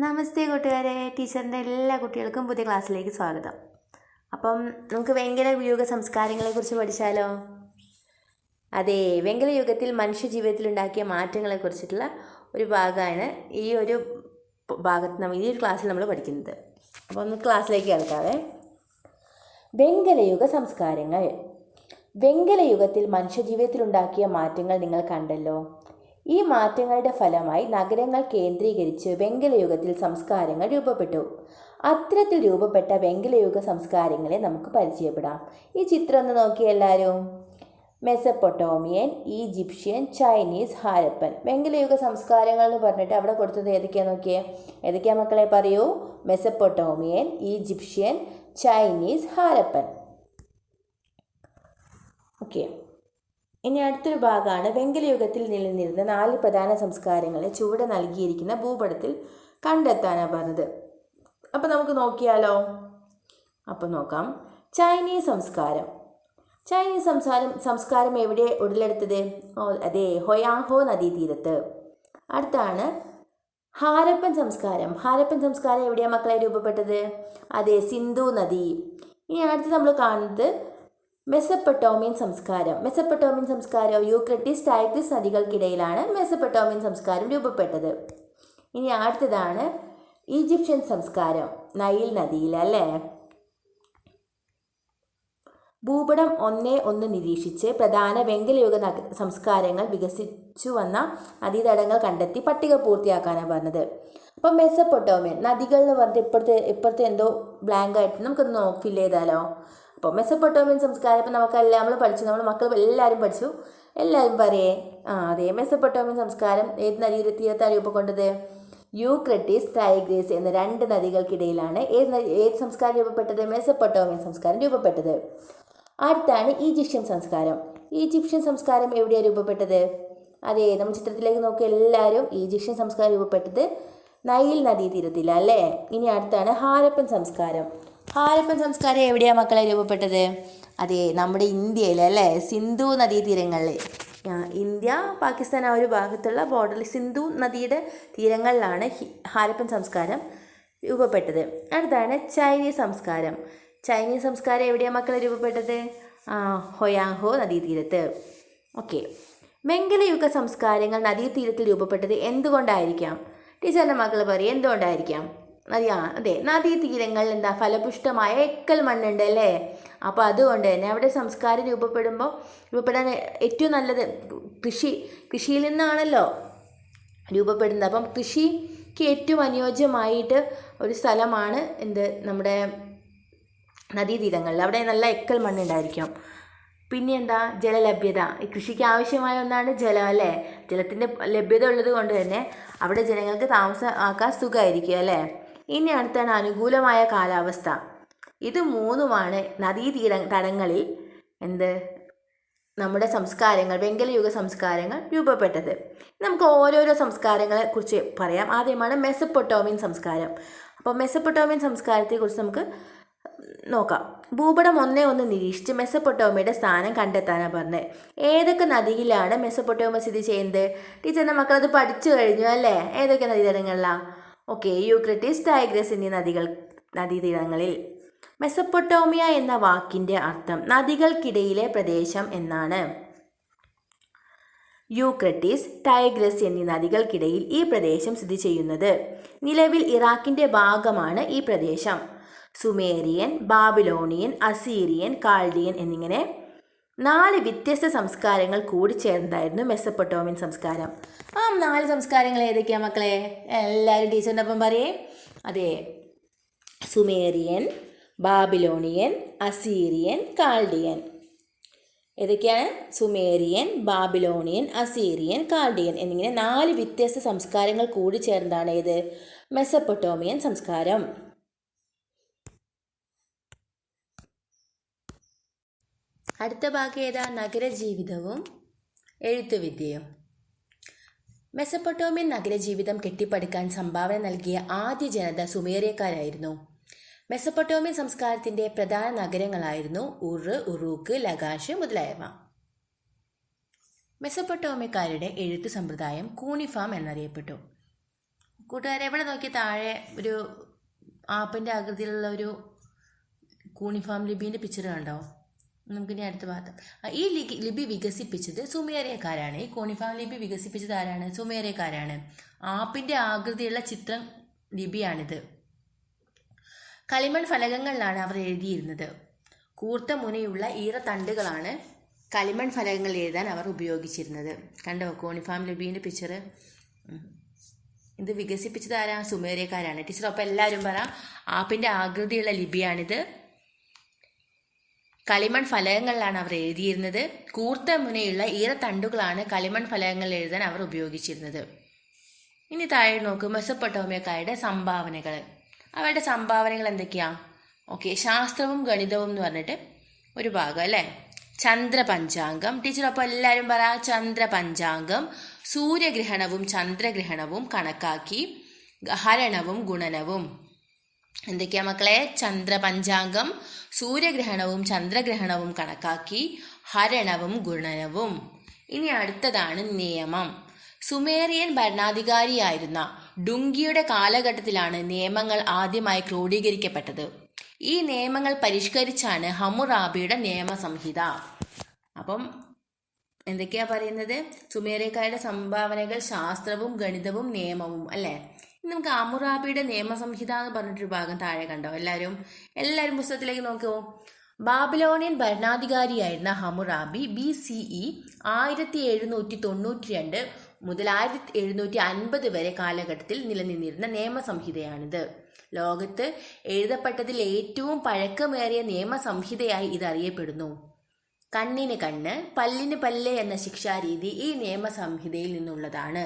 നമസ്തേ കൂട്ടുകാരെ ടീച്ചറിന്റെ എല്ലാ കുട്ടികൾക്കും പുതിയ ക്ലാസ്സിലേക്ക് സ്വാഗതം. അപ്പം നമുക്ക് വെങ്കല യുഗ സംസ്കാരങ്ങളെക്കുറിച്ച് പഠിച്ചാലോ? അതെ വെങ്കല യുഗത്തിൽ മനുഷ്യ ജീവിതത്തിൽ ഉണ്ടാക്കിയ മാറ്റങ്ങളെക്കുറിച്ചിട്ടുള്ള ഒരു ഭാഗമാണ് ഈ ഒരു ഭാഗത്ത് നമ്മൾ ഈ ഒരു ക്ലാസ്സിൽ നമ്മൾ പഠിക്കുന്നത്. അപ്പോൾ ഒന്ന് ക്ലാസ്സിലേക്ക് കേൾക്കാവേ. വെങ്കലയുഗ സംസ്കാരങ്ങൾ. വെങ്കലയുഗത്തിൽ മനുഷ്യജീവിതത്തിലുണ്ടാക്കിയ മാറ്റങ്ങൾ നിങ്ങൾ കണ്ടല്ലോ. ഈ മാറ്റങ്ങളുടെ ഫലമായി നഗരങ്ങൾ കേന്ദ്രീകരിച്ച് വെങ്കലയുഗത്തിൽ സംസ്കാരങ്ങൾ രൂപപ്പെട്ടു. അത്തരത്തിൽ രൂപപ്പെട്ട വെങ്കലയുഗ സംസ്കാരങ്ങളെ നമുക്ക് പരിചയപ്പെടാം. ഈ ചിത്രം ഒന്ന് നോക്കിയേ എല്ലാവരും. Mesopotamian Egyptian Chinese Harappan. വെങ്കലയുഗ സംസ്കാരങ്ങൾ എന്ന് പറഞ്ഞിട്ട് അവിടെ കൊടുത്തത് ഏതൊക്കെയാ നോക്കിയേ? ഏതൊക്കെയാ മക്കളെ പറയൂ? Mesopotamian Egyptian Chinese Harappan. Okay. ഇനി അടുത്തൊരു ഭാഗമാണ് വെങ്കലയുഗത്തിൽ നിലനിന്നിരുന്ന നാല് പ്രധാന സംസ്കാരങ്ങളെ ചുവടെ നൽകിയിരിക്കുന്ന ഭൂപടത്തിൽ കണ്ടെത്താനാണ് പറഞ്ഞത്. അപ്പോൾ നമുക്ക് നോക്കിയാലോ? അപ്പോൾ നോക്കാം. ചൈനീസ് സംസ്കാരം. ചൈനീസ് സംസാരം സംസ്കാരം എവിടെ ഉടലെടുത്തത്? ഓ അതെ ഹൊയാഹോ നദീതീരത്ത്. അടുത്താണ് ഹാരപ്പൻ സംസ്കാരം. ഹാരപ്പൻ സംസ്കാരം എവിടെയാണ് മക്കളെ രൂപപ്പെട്ടത്? അതെ സിന്ധു നദി. ഇനി അടുത്ത് നമ്മൾ കാണുന്നത് മെസപ്പൊട്ടോമിയൻ സംസ്കാരം. മെസ്സപ്പട്ടോമിയൻ സംസ്കാരം യൂക്രട്ടീസ് ടൈഗ്രിസ് നദികൾക്കിടയിലാണ് മെസ്സപ്പട്ടോമിയൻ സംസ്കാരം രൂപപ്പെട്ടത്. ഇനി അടുത്തതാണ് ഈജിപ്ഷ്യൻ സംസ്കാരം നൈൽ നദിയിൽ അല്ലേ? ഭൂപടം ഒന്നേ ഒന്ന് നിരീക്ഷിച്ച് പ്രധാന വെങ്കലയുഗ സംസ്കാരങ്ങൾ വികസിച്ചു വന്ന നദീതടങ്ങൾ കണ്ടെത്തി പട്ടിക പൂർത്തിയാക്കാനാണ് പറഞ്ഞത്. അപ്പം മെസ്സപ്പൊട്ടോമിയൻ നദികൾ എന്ന് പറഞ്ഞിട്ട് ഇപ്പോഴത്തെ ഇപ്പോഴത്തെ എന്തോ ബ്ലാങ്ക് ആയിട്ട് നമുക്കൊന്ന് ഫില്ല് ചെയ്താലോ അപ്പോൾ മെസ്സപ്പൊട്ടോമിയൻ സംസ്കാരം ഇപ്പം നമുക്കെല്ലാം നമ്മൾ പഠിച്ചു നമ്മൾ മക്കൾ എല്ലാവരും പഠിച്ചു. എല്ലാവരും പറയേ. ആ അതെ മെസ്സപ്പൊട്ടോമിയൻ സംസ്കാരം ഏത് നദീ തീരത്താണ് രൂപം കൊണ്ടത് യൂക്രട്ടീസ് ടൈഗ്രീസ് എന്ന രണ്ട് നദികൾക്കിടയിലാണ് ഏത് ഏത് സംസ്കാരം രൂപപ്പെട്ടത്? മെസ്സപ്പൊട്ടോമിയൻ സംസ്കാരം രൂപപ്പെട്ടത്. അടുത്താണ് ഈജിപ്ഷ്യൻ സംസ്കാരം. ഈജിപ്ഷ്യൻ സംസ്കാരം എവിടെയാണ് രൂപപ്പെട്ടത്? അതെ നമ്മൾ ചിത്രത്തിലേക്ക് നോക്കി എല്ലാവരും ഈജിപ്ഷ്യൻ സംസ്കാരം രൂപപ്പെട്ടത് നൈൽ നദീതീരത്തിലല്ലേ ഇനി അടുത്താണ് ഹാരപ്പൻ സംസ്കാരം. ഹാരപ്പൻ സംസ്കാരം എവിടെയാണ് മക്കളെ രൂപപ്പെട്ടത്? അതെ നമ്മുടെ ഇന്ത്യയിൽ അല്ലേ? സിന്ധു നദീതീരങ്ങളിൽ. തീരങ്ങളിൽ ഇന്ത്യ പാകിസ്ഥാൻ ആ ഒരു ഭാഗത്തുള്ള ബോർഡറിൽ സിന്ധു നദിയുടെ തീരങ്ങളിലാണ് ഹാരപ്പൻ സംസ്കാരം രൂപപ്പെട്ടത്. അടുത്താണ് ചൈനീസ് സംസ്കാരം. ചൈനീസ് സംസ്കാരം എവിടെയാണ് മക്കളെ രൂപപ്പെട്ടത്? ഹൊയാങ്ഹോ നദീതീരത്ത്. ഓക്കെ. വെങ്കലയുഗ സംസ്കാരങ്ങൾ നദീതീരത്തിൽ രൂപപ്പെട്ടത് എന്തുകൊണ്ടായിരിക്കാം? ടീച്ചറിന്റെ മക്കൾ പറയും എന്തുകൊണ്ടായിരിക്കാം? നദി ആ അതെ നദീതീരങ്ങളിൽ എന്താ ഫലപുഷ്ടമായ എക്കൽ മണ്ണുണ്ട് അല്ലേ? അപ്പോൾ അതുകൊണ്ട് തന്നെ അവിടെ സംസ്കാരം രൂപപ്പെടുമ്പോൾ രൂപപ്പെടാൻ ഏറ്റവും നല്ലത് കൃഷി കൃഷിയിൽ നിന്നാണല്ലോ രൂപപ്പെടുന്നത്. അപ്പം കൃഷിക്ക് ഏറ്റവും അനുയോജ്യമായിട്ട് ഒരു സ്ഥലമാണ് എന്ത് നമ്മുടെ നദീതീരങ്ങളിൽ. അവിടെ നല്ല എക്കൽ മണ്ണുണ്ടായിരിക്കും. പിന്നെ എന്താ ജലലഭ്യത. കൃഷിക്ക് ആവശ്യമായ ഒന്നാണ് ജലം അല്ലേ? ജലത്തിന്റെ ലഭ്യത ഉള്ളത് കൊണ്ട് തന്നെ അവിടെ ജനങ്ങൾക്ക് താമസമാക്കാൻ സുഖമായിരിക്കും അല്ലേ? ഇനി അടുത്താണ് അനുകൂലമായ കാലാവസ്ഥ. ഇത് മൂന്നുമാണ് നദീതീര തടങ്ങളിൽ എന്ത്? നമ്മുടെ സംസ്കാരങ്ങൾ വെങ്കലയുഗ സംസ്കാരങ്ങൾ രൂപപ്പെട്ടത്. നമുക്ക് ഓരോരോ സംസ്കാരങ്ങളെ കുറിച്ച് പറയാം. ആദ്യമാണ് മെസ്സപ്പൊട്ടോമിയൻ സംസ്കാരം. അപ്പോൾ മെസപ്പൊട്ടോമിയൻ സംസ്കാരത്തെക്കുറിച്ച് നമുക്ക് നോക്കാം. ഭൂപടം ഒന്നേ ഒന്ന് നിരീക്ഷിച്ച് മെസ്സപ്പൊട്ടോമിയുടെ സ്ഥാനം കണ്ടെത്താനാണ് പറഞ്ഞത് ഏതൊക്കെ നദിയിലാണ് മെസ്സപ്പൊട്ടോമ സ്ഥിതി ചെയ്യുന്നത്? ടീച്ചറിന്റെ മക്കളത് പഠിച്ചു കഴിഞ്ഞു അല്ലേ? ഏതൊക്കെ നദീതടങ്ങളിലാണ് ഓക്കെ യൂക്രട്ടീസ് ടൈഗ്രസ് എന്നീ നദികൾ നദീതീരങ്ങളിൽ. മെസ്സപ്പൊട്ടോമിയ എന്ന വാക്കിന്റെ അർത്ഥം നദികൾക്കിടയിലെ പ്രദേശം എന്നാണ്. യൂക്രട്ടീസ് ടൈഗ്രസ് എന്നീ നദികൾക്കിടയിൽ ഈ പ്രദേശം സ്ഥിതി ചെയ്യുന്നത്. നിലവിൽ ഇറാഖിന്റെ ഭാഗമാണ് ഈ പ്രദേശം. സുമേറിയൻ ബാബിലോണിയൻ അസീറിയൻ കാൾഡിയൻ എന്നിങ്ങനെ നാല് വ്യത്യസ്ത സംസ്കാരങ്ങൾ കൂടിച്ചേർന്നതായിരുന്നു മെസ്സപ്പൊട്ടോമിയൻ സംസ്കാരം. ആ നാല് സംസ്കാരങ്ങൾ ഏതൊക്കെയാണ് മക്കളെ? എല്ലാവരും ടീച്ചറിന്റെ ഒപ്പം പറയേ. അതെ സുമേറിയൻ ബാബിലോണിയൻ അസീറിയൻ കാൾഡിയൻ. ഏതൊക്കെയാണ്? സുമേറിയൻ ബാബിലോണിയൻ അസീറിയൻ കാൾഡിയൻ എന്നിങ്ങനെ നാല് വ്യത്യസ്ത സംസ്കാരങ്ങൾ കൂടി ചേർന്നതാണ് ഏത്? മെസ്സപ്പൊട്ടോമിയൻ സംസ്കാരം. അടുത്ത ഭാഗം ഏതാ? നഗരജീവിതവും എഴുത്തുവിദ്യയും. മെസ്സപ്പൊട്ടോമിയൻ നഗരജീവിതം കെട്ടിപ്പടുക്കാൻ സംഭാവന നൽകിയ ആദ്യ ജനത സുമേറിയക്കാരായിരുന്നു. മെസ്സപ്പൊട്ടോമിയൻ സംസ്കാരത്തിന്റെ പ്രധാന നഗരങ്ങളായിരുന്നു ഉറ് ഉറൂക്ക് ലഗാഷ് മുതലായവ. മെസ്സപ്പൊട്ടോമിയക്കാരുടെ എഴുത്ത് സമ്പ്രദായം കൂണിഫാം എന്നറിയപ്പെട്ടു. കൂട്ടുകാരെ എവിടെ നോക്കി താഴെ ഒരു ആപ്പിന്റെ ആകൃതിയിലുള്ള ഒരു കൂണിഫാം ലിബിന്റെ പിക്ചർ കണ്ടോ? നമുക്കിനി അടുത്ത ഭാഗത്ത്. ഈ ലിപി ലിപി വികസിപ്പിച്ചത് സുമേറിയക്കാരാണ്. ഈ കോണിഫാം ലിപി വികസിപ്പിച്ചത് ആരാണ്? സുമേറിയക്കാരാണ്. ആപ്പിന്റെ ആകൃതിയുള്ള ചിത്രം ലിപിയാണിത്. കളിമൺ ഫലകങ്ങളിലാണ് അവർ എഴുതിയിരുന്നത്. കൂർത്ത മുനയുള്ള ഈറത്തണ്ടുകളാണ് കളിമൺ ഫലകങ്ങൾ എഴുതാൻ അവർ ഉപയോഗിച്ചിരുന്നത്. കണ്ടോ കോണിഫാം ലിബീന്റെ പിക്ചർ ഇത് വികസിപ്പിച്ചത് ആരാ? സുമേറിയക്കാരാണ്. ടീച്ചർ അപ്പം എല്ലാവരും പറ. ആപ്പിന്റെ ആകൃതിയുള്ള ലിപിയാണിത്. കളിമൺ ഫലകങ്ങളിലാണ് അവർ എഴുതിയിരുന്നത്. കൂർത്ത മുനയുള്ള ഈറത്തണ്ടുകളാണ് കളിമൺ ഫലകങ്ങൾ എഴുതാൻ അവർ ഉപയോഗിച്ചിരുന്നത്. ഇനി താഴെ നോക്കൂ മെസ്സപ്പൊട്ടോമിയക്കാരുടെ സംഭാവനകൾ. അവരുടെ സംഭാവനകൾ എന്തൊക്കെയാ? ഓക്കെ ശാസ്ത്രവും ഗണിതവും എന്ന് പറഞ്ഞിട്ട് ഒരു ഭാഗം അല്ലേ? ചന്ദ്രപഞ്ചാംഗം. അപ്പോൾ എല്ലാവരും പറ ചന്ദ്രപഞ്ചാംഗം. സൂര്യഗ്രഹണവും ചന്ദ്രഗ്രഹണവും കണക്കാക്കി ഹരണവും ഗുണനവും. എന്തൊക്കെയാ മക്കളെ? ചന്ദ്രപഞ്ചാംഗം സൂര്യഗ്രഹണവും ചന്ദ്രഗ്രഹണവും കണക്കാക്കി ഹരണവും ഗുണനവും. ഇനി അടുത്തതാണ് നിയമം. സുമേറിയൻ ഭരണാധികാരിയായിരുന്ന ഡുങ്കിയുടെ കാലഘട്ടത്തിലാണ് നിയമങ്ങൾ ആദ്യമായി ക്രോഡീകരിക്കപ്പെട്ടത്. ഈ നിയമങ്ങൾ പരിഷ്കരിച്ചാണ് ഹമ്മുറാബിയുടെ നിയമസംഹിത. അപ്പം എന്തൊക്കെയാ പറയുന്നത്? സുമേറിയക്കാരുടെ സംഭാവനകൾ ശാസ്ത്രവും ഗണിതവും നിയമവും അല്ലേ? നമുക്ക് അമുറാബിയുടെ നിയമസംഹിത എന്ന് പറഞ്ഞിട്ടൊരു ഭാഗം താഴെ കണ്ടോ? എല്ലാവരും എല്ലാവരും പുസ്തകത്തിലേക്ക് നോക്കുമോ ബാബിലോണിയൻ ഭരണാധികാരിയായിരുന്ന ഹമുറാബി ബി സി ഇ ആയിരത്തി എഴുന്നൂറ്റി തൊണ്ണൂറ്റി രണ്ട് മുതൽ ആയിരത്തി എഴുന്നൂറ്റി അൻപത് വരെ കാലഘട്ടത്തിൽ നിലനിന്നിരുന്ന നിയമസംഹിതയാണിത്. ലോകത്ത് എഴുതപ്പെട്ടതിൽ ഏറ്റവും പഴക്കമേറിയ നിയമസംഹിതയായി ഇത് അറിയപ്പെടുന്നു കണ്ണിന് കണ്ണ് പല്ലിന് പല്ല് എന്ന ശിക്ഷാരീതി ഈ നിയമസംഹിതയിൽ നിന്നുള്ളതാണ്.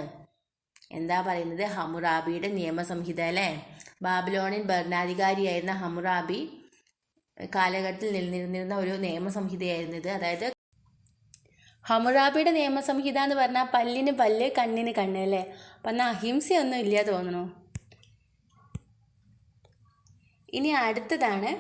എന്താ പറയുന്നത്? ഹമുറാബിയുടെ നിയമസംഹിത അല്ലേ? ബാബിലോണിൻ ഭരണാധികാരിയായിരുന്ന ഹമുറാബി കാലഘട്ടത്തിൽ നിലനിന്നിരുന്ന ഒരു നിയമസംഹിതയായിരുന്നു ഇത്. അതായത് ഹമുറാബിയുടെ നിയമസംഹിത എന്ന് പറഞ്ഞാൽ പല്ലിന് പല്ല് കണ്ണിന് കണ്ണ് അല്ലേ? അപ്പം എന്നാൽ അഹിംസയൊന്നും ഇല്ല തോന്നണു ഇനി അടുത്തതാണ്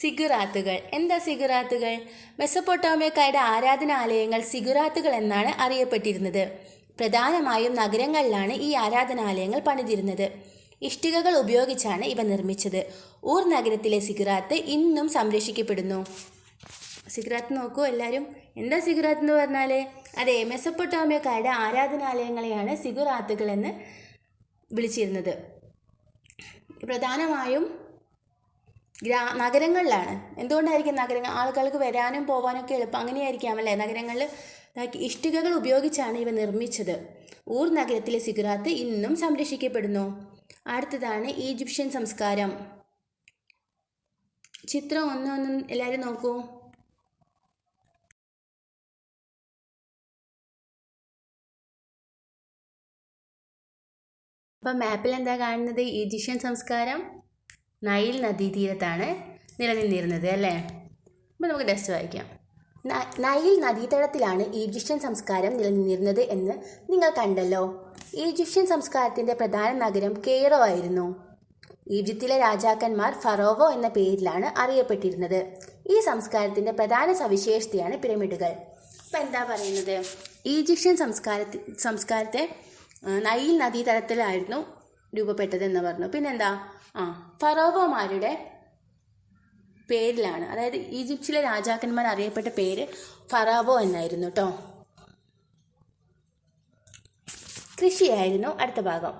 സിഗുറാത്തുകൾ. എന്താ സിഗുറാത്തുകൾ? മെസ്സപ്പൊട്ടോമിയക്കാരുടെ ആരാധനാലയങ്ങൾ സിഗുറാത്തുകൾ എന്നാണ് അറിയപ്പെട്ടിരുന്നത്. പ്രധാനമായും നഗരങ്ങളിലാണ് ഈ ആരാധനാലയങ്ങൾ പണിതിരുന്നത്. ഇഷ്ടികകൾ ഉപയോഗിച്ചാണ് ഇവ നിർമ്മിച്ചത്. ഊർ നഗരത്തിലെ സിഗുറാത്ത് ഇന്നും സംരക്ഷിക്കപ്പെടുന്നു. സിഗുറാത്ത് നോക്കൂ എല്ലാവരും എന്താ സിഗുറാത്ത് എന്ന് പറഞ്ഞാൽ അതെ മെസ്സപ്പൊട്ടോമിയക്കാരുടെ ആരാധനാലയങ്ങളെയാണ് സിഗുറാത്തുകൾ എന്ന് വിളിച്ചിരുന്നത്. പ്രധാനമായും ഗ്രാ നഗരങ്ങളിലാണ്. എന്തുകൊണ്ടായിരിക്കും നഗരങ്ങൾ? ആളുകൾക്ക് വരാനും പോകാനൊക്കെ എളുപ്പം. അങ്ങനെയായിരിക്കാം അല്ലേ? നഗരങ്ങളിൽ ഇഷ്ടികകൾ ഉപയോഗിച്ചാണ് ഇവ നിർമ്മിച്ചത്. ഊർ നഗരത്തിലെ സിഗുറാത്ത് ഇന്നും സംരക്ഷിക്കപ്പെടുന്നു. അടുത്തതാണ് ഈജിപ്ഷ്യൻ സംസ്കാരം. ചിത്രം ഒന്ന് ഒന്ന് എല്ലാവരും നോക്കൂ. അപ്പം മാപ്പിൽ എന്താ കാണുന്നത്? ഈജിപ്ഷ്യൻ സംസ്കാരം നൈൽ നദീതീരത്താണ് നിലനിന്നിരുന്നത് അല്ലേ? അപ്പോൾ നമുക്ക് ടെസ്റ്റ് വായിക്കാം. നൈൽ നദീതടത്തിലാണ് ഈജിപ്ഷ്യൻ സംസ്കാരം നിലനിന്നിരുന്നത് എന്ന് നിങ്ങൾ കണ്ടല്ലോ. ഈജിപ്ഷ്യൻ സംസ്കാരത്തിന്റെ പ്രധാന നഗരം കെയ്റോ ആയിരുന്നു. ഈജിപ്തിലെ രാജാക്കന്മാർ ഫറോവോ എന്ന പേരിലാണ് അറിയപ്പെട്ടിരുന്നത്. ഈ സംസ്കാരത്തിന്റെ പ്രധാന സവിശേഷതയാണ് പിരമിഡുകൾ. അപ്പം എന്താ പറയുന്നത്? ഈജിപ്ഷ്യൻ സംസ്കാരത്തി സംസ്കാരത്തെ നൈൽ നദീതടത്തിലായിരുന്നു രൂപപ്പെട്ടതെന്ന് പറഞ്ഞു. പിന്നെന്താ? ആ ഫറോവോമാരുടെ പേരിലാണ്. അതായത് ഈജിപ്തിലെ രാജാക്കന്മാർ അറിയപ്പെട്ട പേര് ഫറാവോ എന്നായിരുന്നു കേട്ടോ കൃഷിയായിരുന്നു അടുത്ത ഭാഗം.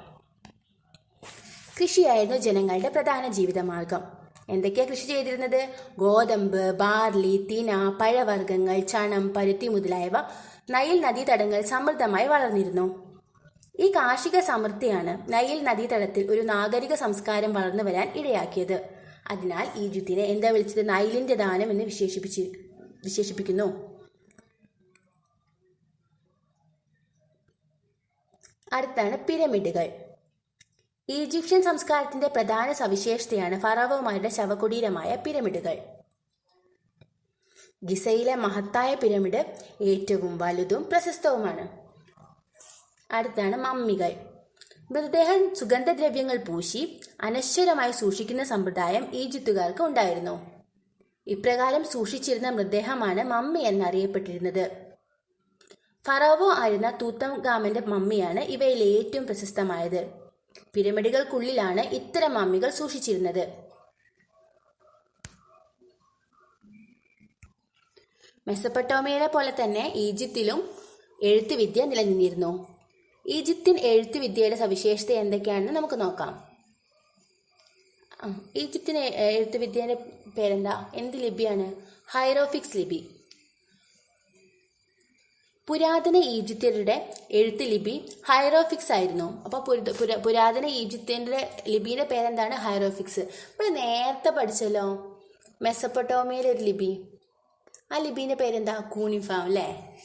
കൃഷിയായിരുന്നു ജനങ്ങളുടെ പ്രധാന ജീവിതമാർഗം. എന്തൊക്കെയാ കൃഷി ചെയ്തിരുന്നത്? ഗോതമ്പ് ബാർലി തിന പഴവർഗങ്ങൾ ചണം പരുത്തി മുതലായവ നൈൽ നദീതടങ്ങൾ സമൃദ്ധമായി വളർന്നിരുന്നു. ഈ കാർഷിക സമൃദ്ധിയാണ് നൈൽ നദീതടത്തിൽ ഒരു നാഗരിക സംസ്കാരം വളർന്നു വരാൻ ഇടയാക്കിയത്. അതിനാൽ ഈജിപ്തിനെ എന്താ വിളിച്ചത്? നൈലിന്റെ ദാനം എന്ന് വിശേഷിപ്പിച്ച് വിശേഷിപ്പിക്കുന്നു. അടുത്താണ് പിരമിഡുകൾ. ഈജിപ്ഷ്യൻ സംസ്കാരത്തിന്റെ പ്രധാന സവിശേഷതയാണ് ഫറവോമാരുടെ ശവകുടീരമായ പിരമിഡുകൾ. ഗിസയിലെ മഹത്തായ പിരമിഡ് ഏറ്റവും വലുതും പ്രശസ്തവുമാണ്. അടുത്താണ് മമ്മികൾ. മൃതദേഹം സുഗന്ധദ്രവ്യങ്ങൾ പൂശി അനശ്വരമായി സൂക്ഷിക്കുന്ന സമ്പ്രദായം ഈജിപ്തുകാർക്ക് ഉണ്ടായിരുന്നു. ഇപ്രകാരം സൂക്ഷിച്ചിരുന്ന മൃതദേഹമാണ് മമ്മി എന്നറിയപ്പെട്ടിരുന്നത്. ഫറോവോ ആയിരുന്ന തൂത്തംഗാമന്റെ മമ്മിയാണ് ഇവയിൽ ഏറ്റവും പ്രശസ്തമായത്. പിരമിഡുകൾക്കുള്ളിലാണ് ഇത്തരം മമ്മികൾ സൂക്ഷിച്ചിരുന്നത്. മെസ്സപ്പെട്ടോമിയയിലെ പോലെ തന്നെ ഈജിപ്തിലും എഴുത്തുവിദ്യ നിലനിന്നിരുന്നു. ഈജിപ്ത്യൻ എഴുത്തുവിദ്യയുടെ സവിശേഷത എന്തൊക്കെയാണെന്ന് നമുക്ക് നോക്കാം. ഈജിപ്തിൻ എഴുത്ത് വിദ്യയുടെ പേരെന്താ? എന്ത് ലിപിയാണ്? ഹൈറോഫിക്സ് ലിപി. പുരാതന ഈജിപ്ത്യരുടെ എഴുത്ത് ലിപി ഹൈറോഫിക്സ് ആയിരുന്നു. അപ്പോൾ പുര- പുര- പുരാതന ഈജിപ്ത്യന്റെ ലിപിയുടെ പേരെന്താണ്? ഹൈറോഫിക്സ് നമ്മൾ നേരത്തെ പഠിച്ചല്ലോ മെസ്സപ്പൊട്ടോമിയയിലെ ഒരു ലിപി. ആ ലിപിന്റെ പേരെന്താ? കൂണിഫാം അല്ലേ?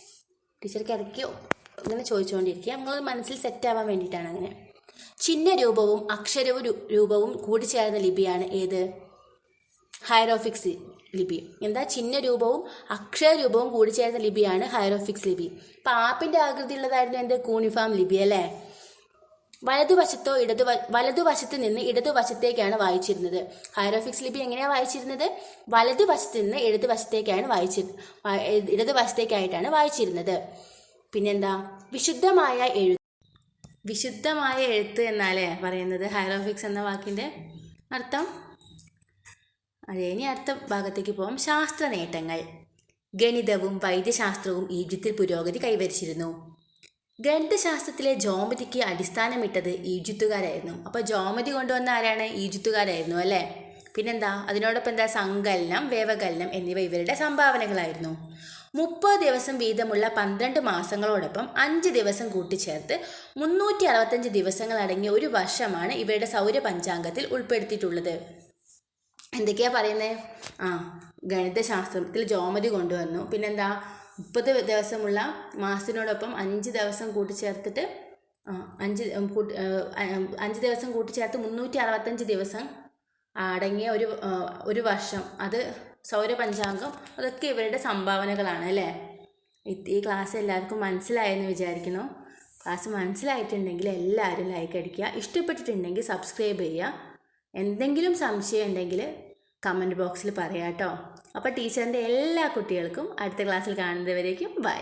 ടീച്ചർക്ക് ഇടയ്ക്ക് ഇങ്ങനെ ചോദിച്ചുകൊണ്ടിരിക്കുക നമ്മൾ മനസ്സിൽ സെറ്റ് ആവാൻ വേണ്ടിയിട്ടാണ് അങ്ങനെ. ചിഹ്ന രൂപവും അക്ഷരവും രൂപവും കൂടി ചേർന്ന ലിപിയാണ് ഏത്? ഹൈറോഫിക്സ് ലിപി. എന്താ? ചിഹ്ന രൂപവും അക്ഷര രൂപവും കൂടി ചേർന്ന ലിപിയാണ് ഹൈറോഫിക്സ് ലിപി. അപ്പം ആപ്പിന്റെ ആകൃതിയുള്ളതായിരുന്നു എന്ത് കൂണിഫാം ലിപി അല്ലേ? വലതുവശത്തോ ഇടതു വലതുവശത്ത് നിന്ന് ഇടതുവശത്തേക്കാണ് വായിച്ചിരുന്നത്. ഹൈറോഫിക്സ് ലിപി എങ്ങനെയാണ് വായിച്ചിരുന്നത്? വലതുവശത്ത് നിന്ന് ഇടതുവശത്തേക്കാണ് വായിച്ചി ഇടതുവശത്തേക്കായിട്ടാണ് വായിച്ചിരുന്നത്. പിന്നെന്താ? വിശുദ്ധമായ എഴുത്ത് വിശുദ്ധമായ എഴുത്ത് എന്നാലേ പറയുന്നത്. ഹൈറോഫിക്സ് എന്ന വാക്കിന്റെ അർത്ഥം. അതെ ഇനി അടുത്ത ഭാഗത്തേക്ക് പോകാം ശാസ്ത്ര നേട്ടങ്ങൾ ഗണിതവും വൈദ്യശാസ്ത്രവും ഈജിപ്തിൽ പുരോഗതി കൈവരിച്ചിരുന്നു. ഗണിതശാസ്ത്രത്തിലെ ജോമതിക്ക് അടിസ്ഥാനമിട്ടത് ഈജിപ്തുകാരായിരുന്നു. അപ്പോൾ ജോമതി കൊണ്ടുവന്ന ആരാണ്? ഈജിപ്തുകാരായിരുന്നു അല്ലേ? പിന്നെന്താ? അതിനോടൊപ്പം എന്താ? സങ്കലനം വേവകലനം എന്നിവ ഇവരുടെ സംഭാവനകളായിരുന്നു. മുപ്പത് ദിവസം വീതമുള്ള പന്ത്രണ്ട് മാസങ്ങളോടൊപ്പം അഞ്ച് ദിവസം കൂട്ടിച്ചേർത്ത് മുന്നൂറ്റി അറുപത്തഞ്ച് ദിവസങ്ങൾ അടങ്ങിയ ഒരു വർഷമാണ് ഇവരുടെ സൗരപഞ്ചാംഗത്തിൽ ഉൾപ്പെടുത്തിയിട്ടുള്ളത്. എന്തൊക്കെയാ പറയുന്നത് ആ ഗണിതശാസ്ത്രത്തിൽ ജോമതി കൊണ്ടുവന്നു. പിന്നെന്താ? മുപ്പത് ദിവസമുള്ള മാസത്തിനോടൊപ്പം അഞ്ച് ദിവസം കൂട്ടിച്ചേർത്തിട്ട് അഞ്ച് കൂട്ടി അഞ്ച് ദിവസം കൂട്ടിച്ചേർത്ത് മുന്നൂറ്റി അറുപത്തഞ്ച് ദിവസം അടങ്ങിയ ഒരു ഒരു വർഷം. അത് സൗരപഞ്ചാംഗം അതൊക്കെ ഇവരുടെ സംഭാവനകളാണ് അല്ലേ? ഈ ക്ലാസ് എല്ലാവർക്കും മനസ്സിലായെന്ന് വിചാരിക്കുന്നു. ക്ലാസ് മനസ്സിലായിട്ടുണ്ടെങ്കിൽ എല്ലാവരും ലൈക്ക് അടിക്കുക. ഇഷ്ടപ്പെട്ടിട്ടുണ്ടെങ്കിൽ സബ്സ്ക്രൈബ് ചെയ്യുക. എന്തെങ്കിലും സംശയം ഉണ്ടെങ്കിൽ കമന്റ് ബോക്സിൽ പറയാം കേട്ടോ അപ്പോൾ ടീച്ചറിന്റെ എല്ലാ കുട്ടികൾക്കും അടുത്ത ക്ലാസ്സിൽ കാണുന്നവരേക്കും ബൈ